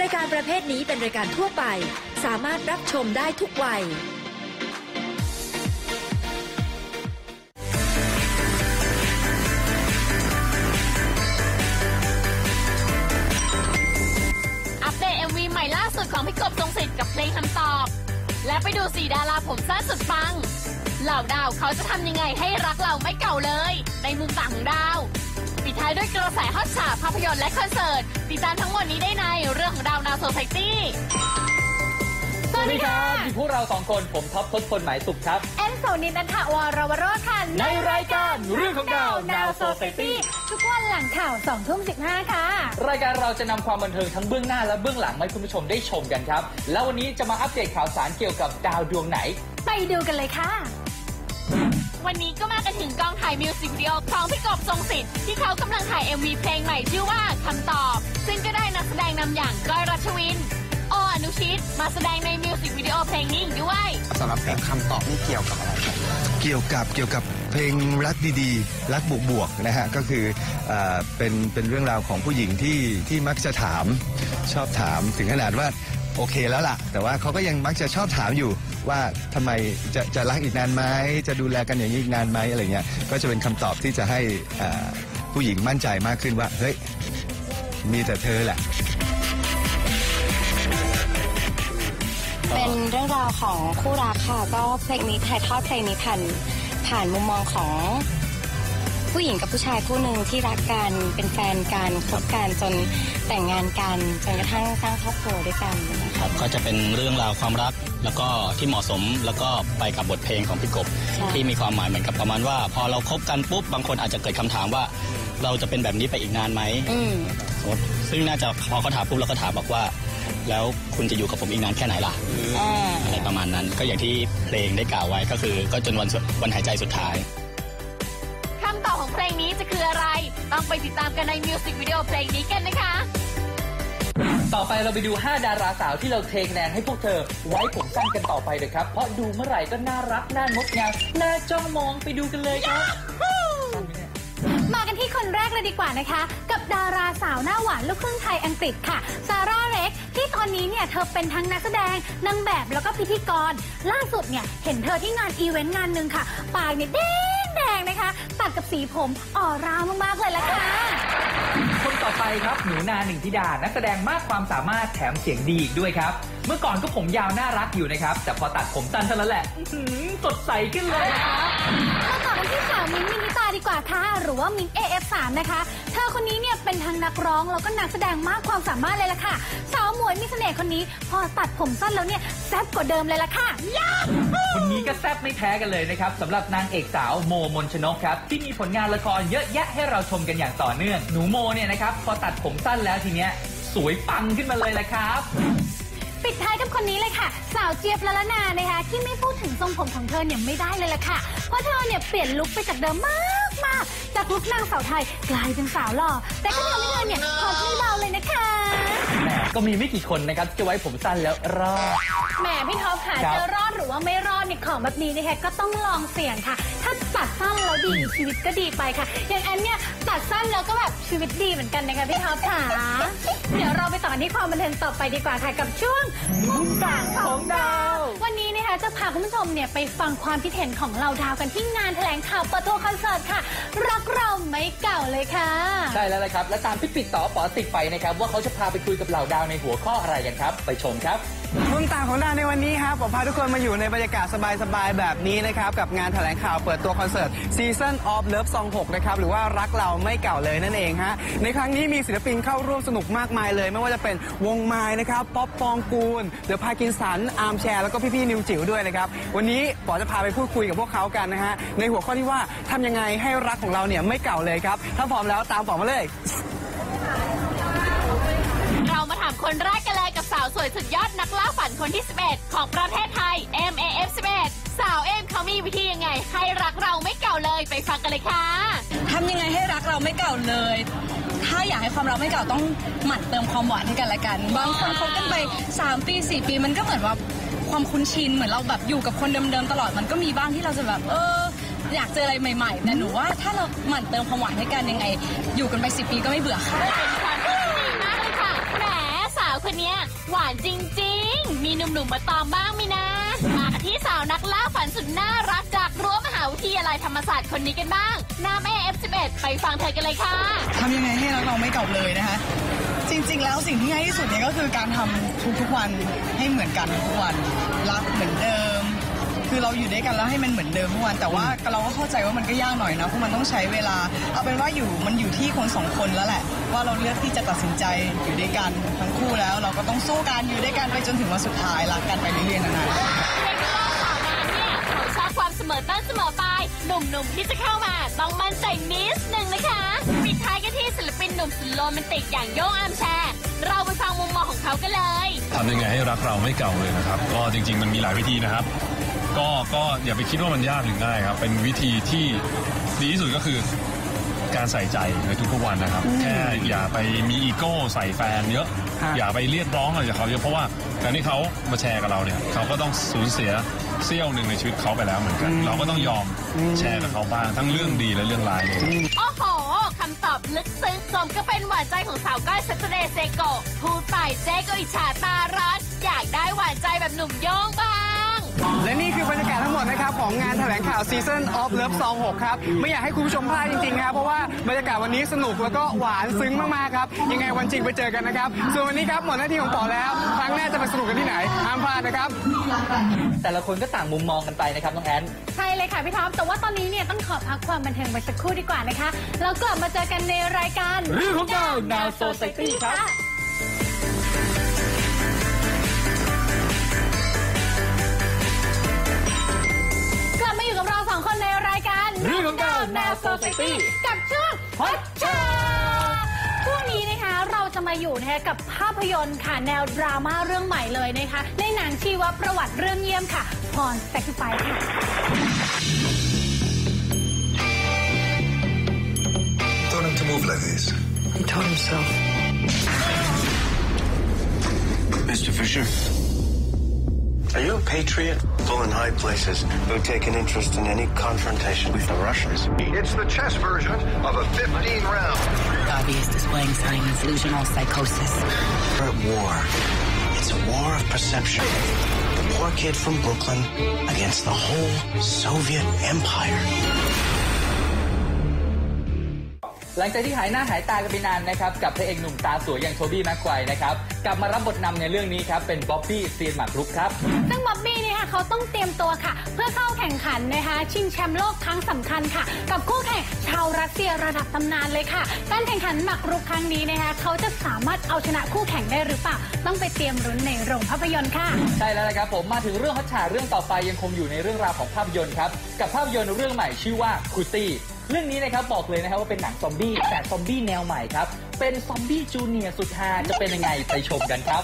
รายการประเภทนี้เป็นรายการทั่วไป สามารถรับชมได้ทุกวัย อัปเดต MV ใหม่ล่าสุดของพี่กบทรงสิทธิ์กับเพลงคำตอบ และไปดูสีดาราผมสั้นสุดปัง เหล่าดาวเขาจะทำยังไงให้รักเราไม่เก่าเลย ในมุมต่างของดาว ปิดท้ายด้วยกระแสฮอตฉาภาพยนตร์และคอนเสิร์ต ติดตามทั้งหมดนี้ได้ในเรื่องของดาวนาโซไซตี้สวัสดีค่ะอยู่พวกเราสองคนผมท็อปทศพลหมายสุขครับ แอนโซนินนันทวรวโรธค่ะในรายการเรื่องของดาว Now Society ทุกวันหลังข่าว2ทุ่ม15ค่ะ รายการเราจะนำความบันเทิงทั้งเบื้องหน้าและเบื้องหลังมาให้คุณผู้ชมได้ชมกันครับ แล้ววันนี้จะมาอัปเดตข่าวสารเกี่ยวกับดาวดวงไหน ไปดูกันเลยค่ะ วันนี้ก็มากันถึงกองถ่ายมิวสิกวิดีโอของพี่กบทรงสิทธิ์ที่เขากำลังถ่าย MV เพลงใหม่ชื่อว่าคำตอบ ซึ่งก็ได้นักแสดงนำอย่างก้อยรัชวินออนุชิต มาแสดงในมิวสิกวิดีโอเพลงนี้อีกด้วย สำหรับเพลงคำตอบนี่เกี่ยวกับอะไรครับเกี่ยวกับเกี่ยวกับเพลงรักดีๆ รักบวกบวกๆนะฮะก็คือเออเป็นเป็นเรื่องราวของผู้หญิงที่ที่มักจะถามชอบถามถึงขนาดว่า โอเคแล้วล่ะ แต่ว่าเขาก็ยังมักจะชอบถามอยู่ว่าทำไมจะจะรักอีกนานไหมจะดูแลกันอย่างนี้อีกนานไหมอะไรเงี้ยก็จะเป็นคำตอบที่จะให้อ่อผู้หญิงมั่นใจมากขึ้นว่าเฮ้ยมีแต่เธอแหละ เป็นเรื่องราวของคู่รักค่ะ ก็เพลงนี้ถ่ายทอดเพลงนี้ผ่านผ่านมุมมองของ ผู้หญิงกับผู้ชายคู่หนึ่งที่รักกันเป็นแฟนกันคบกันจน แต่งงานกันจนกระทั่งสร้างครอบครัวด้วยกันนะคะครับก็จะเป็นเรื่องราวความรักแล้วก็ที่เหมาะสมแล้วก็ไปกับบทเพลงของพี่กบใช่ที่มีความหมายเหมือนกับประมาณว่า พอเราคบกันปุ๊บบางคนอาจจะเกิดคำถามว่า เราจะเป็นแบบนี้ไปอีกนานไหมอืมสมมติซึ่งน่าจะพอเขาถามปุ๊บเราก็ถามบอกว่า แล้วคุณจะอยู่กับผมอีกนานแค่ไหนล่ะอ่าอะไรประมาณนั้น ก็อย่างที่เพลงได้กล่าวไว้ก็คือ ก็จนวันสุดวันหายใจสุดท้ายคำตอบของเพลงนี้จะคืออะไร ต้องไปติดตามกันในมิวสิกวิดีโอเพลงนี้กันนะคะ ต่อไปเราไปดู 5 ดาราสาวที่เราเทคะแนนให้พวกเธอ ไว้ผมสั้นกันต่อไปเลยครับ เพราะดูเมื่อไหร่ก็น่ารัก น่างดงามน่าจ้องมองไปดูกันเลยครับ มากันที่คนแรกเลยดีกว่านะคะ กับดาราสาวหน้าหวานลูกครึ่งไทยอังกฤษค่ะ ซาร่าเร็ก ที่ตอนนี้เนี่ยเธอเป็นทั้งนักแสดงนางแบบแล้วก็พิธีกร ล่าสุดเนี่ยเห็นเธอที่งานอีเวนต์งานหนึ่งค่ะ ปากเนี่ยแดงแดง นะคะ ตัดกับสีผมอ่อรามากๆเลยละค่ะคนต่อไปครับหนูนาหนึ่งธิดา นักแสดงมากความสามารถแถมเสียงดีอีกด้วยครับ เมื่อก่อนก็ผมยาวน่ารักอยู่นะครับ แต่พอตัดผมสั้นเท่านั้นแหละอื้อหือสดใสขึ้นเลยนะครับ มาต่อกันที่สาวมิ้นท์มินิตาดีกว่าค่ะ หรือว่ามิ้นท์ AF3 นะคะเธ อคนนี้เนี่ยเป็นทั้งนักร้องแล้วก็นักแสดงมากความสามารถเลยล่ะค่ะ สาวหมวยมีเสน่ห์คนนี้ พอตัดผมสั้นแล้วเนี่ยแซ่บกว่าเดิมเลยล่ะค่ะยาคนนี้ก็แซ่บไม่แพ้กันเลยนะครับสำหรับนางเอกสาวโมมนชนกครับที่มีผลงานละครเยอะแยะให้เราชมกันอย่างต่อเนื่องหนูโมเนี่ยนะครับพอตัดผมสั้นแล้วทีเนี้ยสวยปังขึ้นมาเลยแหละครับ ปิดท้ายกับคนนี้เลยค่ะ สาวเจี๊ยบละละนานะคะ ที่ไม่พูดถึงทรงผมของเธอเนี่ยไม่ได้เลยล่ะค่ะ เพราะเธอเนี่ยเปลี่ยนลุคไปจากเดิมมาก มากๆ จากลุคนางสาวไทยกลายเป็นสาวหล่อ แต่ก็ทำให้เธอเนี่ยพอไม่เบาเลยนะคะ แหมก็มีไม่กี่คนนะครับที่จะไว้ผมสั้นแล้วรอด แหมพี่ท็อปค่ะครับ จะรอดหรือว่าไม่รอดเนี่ยของแบบนี้นะคะก็ต้องลองเสี่ยงค่ะ ถ้าตัดสั้นแล้วดีชีวิตก็ดีไปค่ะ อย่างแอนเนี่ยตัดสั้นแล้วก็แบบชีวิตดีเหมือนกันนะคะพี่ท็อปค่ะเดี๋ยวเราไปต่อที่ความบันเทิงต่อไปดีกว่าค่ะกับช่วงมุมต่างของดาววันนี้นะคะจะพาคุณผู้ชมเนี่ยไปฟังความคิดเห็นของเราดาวกันที่งานแถลงข่าวเปิดตัวคอนเสิร์ตค่ะ รักเราไม่เก่าเลยค่ะ ใช่แล้วละครับ และตามที่ปิดต่อปอติดไปนะครับ ว่าเขาจะพาไปคุยกับเหล่าดาวในหัวข้ออะไรกันครับ ไปชมครับ มุมต่างของดาวในวันนี้ครับผมพาทุกคนมาอยู่ในบรรยากาศสบายๆ แบบนี้นะครับกับงานแถลงข่าวเปิดตัวคอนเสิร์ต Season of Love Song 6นะครับหรือว่ารักเราไม่เก่าเลยนั่นเองฮะในครั้งนี้มีศิลปินเข้าร่วมสนุกมากมายเลย ไม่ว่าจะเป็นวงไม้นะครับป๊อปปองกูลเดอะพากินสันอาร์มแชร์แล้วก็พี่ๆนิวจิ๋วด้วยนะครับวันนี้ป๋อจะพาไปพูดคุยกับพวกเขากันนะฮะในหัวข้อที่ว่าทำยังไงให้รักของเราเนี่ยไม่เก่าเลยครับถ้าพร้อมแล้วตามป๋อมาเลย เรามาถามคนแรกกันเลยกับสาวสวยสุดยอดนักล่าฝันคนที่ 11 ของประเทศไทย MAF 11สาวเอ็มเขามีวิธียังไง ให้รักเราไม่เก่าเลยไปฟังกันเลยค่ะทำยังไงให้รักเราไม่เก่าเลย ถ้าอยากให้ความรักไม่เก่าต้องหมั่นเติมความหวานให้กันและกัน บางคนคบกันไป 3 ปี 4 ปีมันก็เหมือนว่าความคุ้นชินเหมือนเราแบบอยู่กับคนเดิมๆตลอดมันก็มีบ้างที่เราจะแบบเอออยากเจออะไรใหม่ๆแต่หนูว่าถ้าเราหมั่นเติมความหวานให้กันยังไง อยู่กันไป10ปีก็ไม่เบื่อค่ะเป็นความ คิดที่ดีมากเลยค่ะแหวคนนเนี้ยหวานจริง ๆ มีหนุ่มๆมาตอมบ้างไหมนะ มากันที่สาวนักล่าฝันสุดน่ารักจากรั้วมหาวิทยาลัยธรรมศาสตร์คนนี้กันบ้างน้ำ AF11 ไปฟังเธอกันเลยค่ะ ทำยังไงให้รักเราไม่เก่าเลยนะคะ จริง ๆ แล้วสิ่งที่ง่ายที่สุดเนี่ยก็คือการทำทุกๆวันให้เหมือนกันทุกวัน รักเหมือนเดิม คือเราอยู่ด้วยกันแล้วให้มันเหมือนเดิมทุกวันแต่ว่าเราก็เข้าใจว่ามันก็ยากหน่อยนะเพราะมันต้องใช้เวลา เอาเป็นว่าอยู่มันอยู่ที่คนสองคนแล้วแหละ ว่าเราเลือกที่จะตัดสินใจอยู่ด้วยกันทั้งคู่แล้ว เราก็ต้องสู้กันอยู่ด้วยกันไปจนถึงวันสุดท้ายรักกันไปเรื่อยๆนานๆเรียกได้ว่าสาวน้ำเนี่ยเขาชอบความเสมอต้นเสมอปลายหนุ่มๆที่จะเข้ามาต้องมั่นใจนิดนึงนะคะปิดท้ายกันที่ศิลปินหนุ่มสุดโรแมนติกอย่างโย่งอาร์มแชร์เราไปฟังมุมมองของเขากันเลยทำยังไงให้รักเราไม่เก่าเลยนะครับ ก็จริง ๆ มันมีหลายวิธีนะครับ ก็ก็อย่าไปคิดว่ามันยากหรือง่ายครับ เป็นวิธีที่ดีที่สุดก็คือการใส่ใจในทุกๆวันนะครับ แค่อย่าไปมีอีโก้ใส่แฟนเยอะฮะอย่าไปเรียกร้องอะไรจากเขาเยอะเพราะว่าการที่เขามาแชร์กับเราเนี่ยเขาก็ต้องสูญเสียเสี้ยวหนึ่งในชีวิตเขาไปแล้วเหมือนกัน เราก็ต้องยอมแชร์กับเขาบ้างทั้งเรื่องดีและเรื่องร้ายเลยโอ้โหคำตอบลึกซึ้งสมก็เป็นหวานใจของสาวก้อยเซตเดย์เซโกะพูดไปเจ๊ก็อิจฉาตาร้อนอยากได้หวานใจแบบหนุ่มโย่งบ้าง และนี่คือบรรยากาศทั้งหมดนะครับของงานแถลงข่าว Season of Love Song 6ครับ ไม่อยากให้คุณผู้ชมพลาดจริงๆครับเพราะว่าบรรยากาศวันนี้สนุกแล้วก็หวานซึ้งมากๆครับ ยังไงวันจริงไปเจอกันนะครับ ส่วนวันนี้ครับหมดหน้าที่ของต่อแล้ว ครั้งหน้าจะไปสนุกกันที่ไหนห้ามพลาดนะครับ แต่ละคนก็ต่างมุมมองกันไปนะครับน้องแอนใช่เลยค่ะพี่ท็อปแต่ว่าตอนนี้เนี่ยต้องขอพักความบันเทิงไปสักครู่ดีกว่านะคะแล้วกลับมาเจอกันในรายการเรื่องของเรา Now Society ครับ การเรื่องของเรา Now Now Society กับช่วง Hot ชาช่วงนี้นะคะเราจะมาอยู่นะคะกับภาพยนตร์ค่ะแนวดราม่าเรื่องใหม่เลยนะคะ ในหนังชีวประวัติเรื่องเยี่ยมค่ะพร Sacrifice ค่ะ Told him to move like this. He told himself. Mr. Fisher. Are you a patriot? Full in high places who take an interest in any confrontation with the Russians. It's the chess version of a 15 round. Bobby is displaying signs of delusional psychosis. We're at war. It's a war of perception. The poor kid from Brooklyn against the whole Soviet Empire. หลังจากที่หายหน้าหายตากันไปนานนะครับกับพระเอกหนุ่มตาสวยอย่างโทบี้แม็กไกวร์นะครับกลับมารับบทนำในเรื่องนี้ครับเป็นบ๊อบบี้เซียนหมากรุกครับซึ่งบ๊อบบี้เนี่ยค่ะเขาต้องเตรียมตัวค่ะ เพื่อเข้าแข่งขันนะคะชิงแชมป์โลกครั้งสำคัญค่ะ กับคู่แข่งชาวรัสเซียระดับตำนานเลยค่ะ การแข่งขันหมากรุกครั้งนี้นะคะเขาจะสามารถเอาชนะคู่แข่งได้หรือเปล่าต้องไปเตรียมรุ้นในโรงภาพยนตร์ค่ะ ใช่แล้วนะครับผมมาถึงเรื่องฮอตฉาเรื่องต่อไปยังคงอยู่ในเรื่องราวของภาพยนตร์ครับกับภาพยนตร์เรื่องใหม่ชื่อว่าคูตี้ เรื่องนี้นะครับบอกเลยนะครับว่าเป็นหนังซอมบี้แต่ซอมบี้แนวใหม่ครับ เป็นซอมบี้จูเนียร์สุดฮาจะเป็นยังไงไปชมกันครับ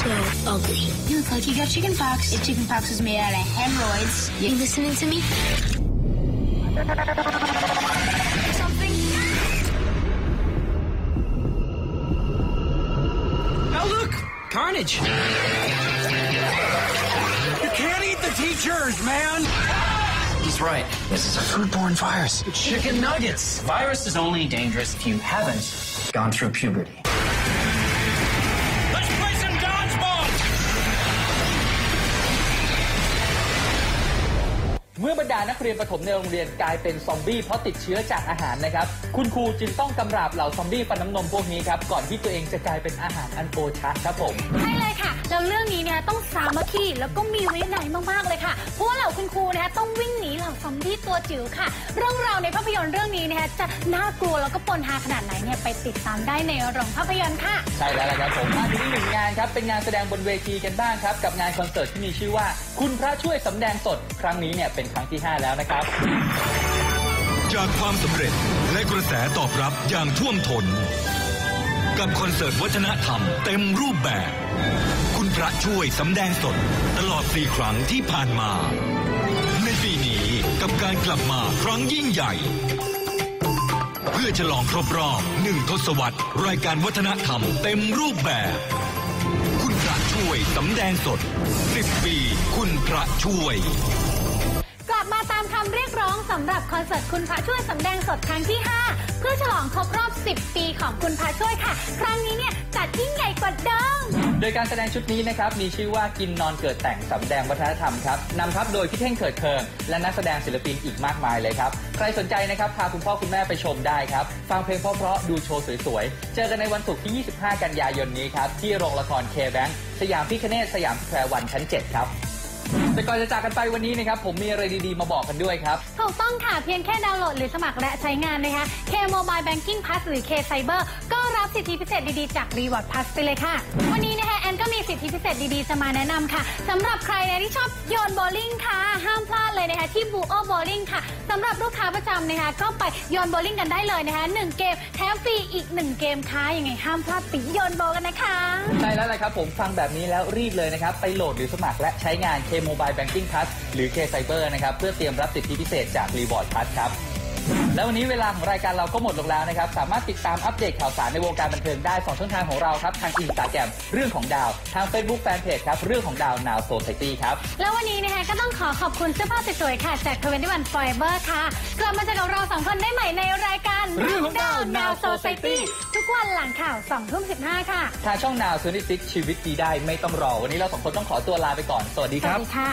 So ugly. You look like you got chicken pox. If chicken pox was made out of hemorrhoids, you listening to me? Something. Now look! Carnage! You can't eat the teachers, man! He's right. This is a foodborne virus. Chicken nuggets. Virus is only dangerous if you haven't gone through puberty. ดานักเรียนประถมในโรงเรียนกลายเป็นซอมบี้เพราะติดเชื้อจากอาหารนะครับ คุณครูจึงต้องกำราบเหล่าซอมบี้ฟันน้ำนมพวกนี้ครับ ก่อนที่ตัวเองจะกลายเป็นอาหารอันโอชะครับผม ใช่เลยค่ะ แล้วเรื่องนี้เนี่ยต้องสามัคคีแล้วก็มีวินัยมากๆเลยค่ะ เพราะว่าเหล่าคุณครูนะคะต้องวิ่งหนีเหล่าซอมบี้ตัวจิ๋วค่ะ เรื่องราวในภาพยนตร์เรื่องนี้นะคะจะน่ากลัวแล้วก็ปนฮาขนาดไหนเนี่ยไปติดตามได้ในโรงภาพยนตร์ค่ะ ใช่แล้วละครับผมมาถึงอีกหนึ่งงานครับเป็นงานแสดงบนเวทีกันบ้างครับกับงานคอนเสิร์ตที่มีชื่อว่า คุณพระช่วยสำแดงสดครั้งนี้เนี่ยเป็นครั้งที่5แล้วนะครับ จากความสำเร็จและกระแสตอบรับอย่างท่วมทนกับคอนเสิร์ตวัฒนธรรมเต็มรูปแบบ คุณพระช่วยสำแดงสด ตลอดสี่ครั้งที่ผ่านมา ในปีนี้กับการกลับมาครั้งยิ่งใหญ่ เพื่อฉลองครบรอบหนึ่งทศวรรษรายการวัฒนธรรมเต็มรูปแบบ คุณพระช่วยสำแดงสด 10 ปี คุณพระช่วย สำหรับคอนเสิร์ตคุณพระช่วยสำแดงสดครั้งที่ 5 เพื่อฉลองครบรอบ 10 ปีของคุณพระช่วยค่ะ ครั้งนี้เนี่ยจัดยิ่งใหญ่กว่าเดิม โดยการแสดงชุดนี้นะครับมีชื่อว่ากินนอนเกิดแต่งสำแดงวัฒนธรรมครับนำทัพโดยพี่เท่งเขิดเคิงและนักแสดงศิลปินอีกมากมายเลยครับ ใครสนใจนะครับพาคุณพ่อคุณแม่ไปชมได้ครับ ฟังเพลงเพราะๆดูโชว์สวยๆ เจอกันในวันศุกร์ที่ 25 กันยายนนี้ครับที่โรงละครเคแบงสยามพิคเนตสยามแควร์วันชั้น 7 ครับ แต่ก่อนจะจากกันไปวันนี้นะครับผมมีอะไรดีๆมาบอกกันด้วยครับ ถูกต้องค่ะ เพียงแค่ดาวน์โหลดหรือสมัครและใช้งานนะคะ K Mobile Banking Pass หรือ K Cyber ก็รับสิทธิพิเศษดีๆจาก Reward Plus ไปเลยค่ะ วันนี้นะคะแอนก็มีสิทธิพิเศษดีๆ จะมาแนะนำค่ะสำหรับใครนะที่ชอบโยนโบว์ลิ่งค่ะ ห้ามพลาดเลยนะคะที่ Buo Bowling ค่ะสำหรับลูกค้าประจำนะคะก็ไปโยนโบว์ลิ่งกันได้เลยนะคะหนึ่งเกมแถมฟรีอีกหนึ่งเกมค่ะยังไงห้ามพลาดไปโยนโบกันนะคะใช่แล้วแหละครับผมฟังแบบนี้แล้วรีบเลยนะครับไปโหลดหรือสมัครและใช้งาน K Mobile Banking Plus หรือ K Cyber นะครับ เพื่อเตรียมรับสิทธิพิเศษจาก Reward Plus ครับ แล้ววันนี้เวลาของรายการเราก็หมดลงแล้วนะครับ สามารถติดตามอัปเดตข่าวสารในวงการบันเทิงได้ 2 ช่องทางของเราครับ ทางอินสตาแกรมเรื่องของดาว ทาง Facebook Fanpage ครับ เรื่องของดาว Now Society ครับ แล้ววันนี้นะคะก็ต้องขอขอบคุณเสื้อผ้าสวยๆค่ะ จาก21 Forever ค่ะ กลับมาเจอกับเราสองคนได้ใหม่ในรายการเรื่องของดาว Now Society ทุกวันหลังข่าว2ทุ่ม15 ค่ะ ทางช่อง Now 26ชีวิตดีได้ไม่ต้องรอ วันนี้เราสองคนต้องขอตัวลาไปก่อน สวัสดีสควัรัสบดีค่ะ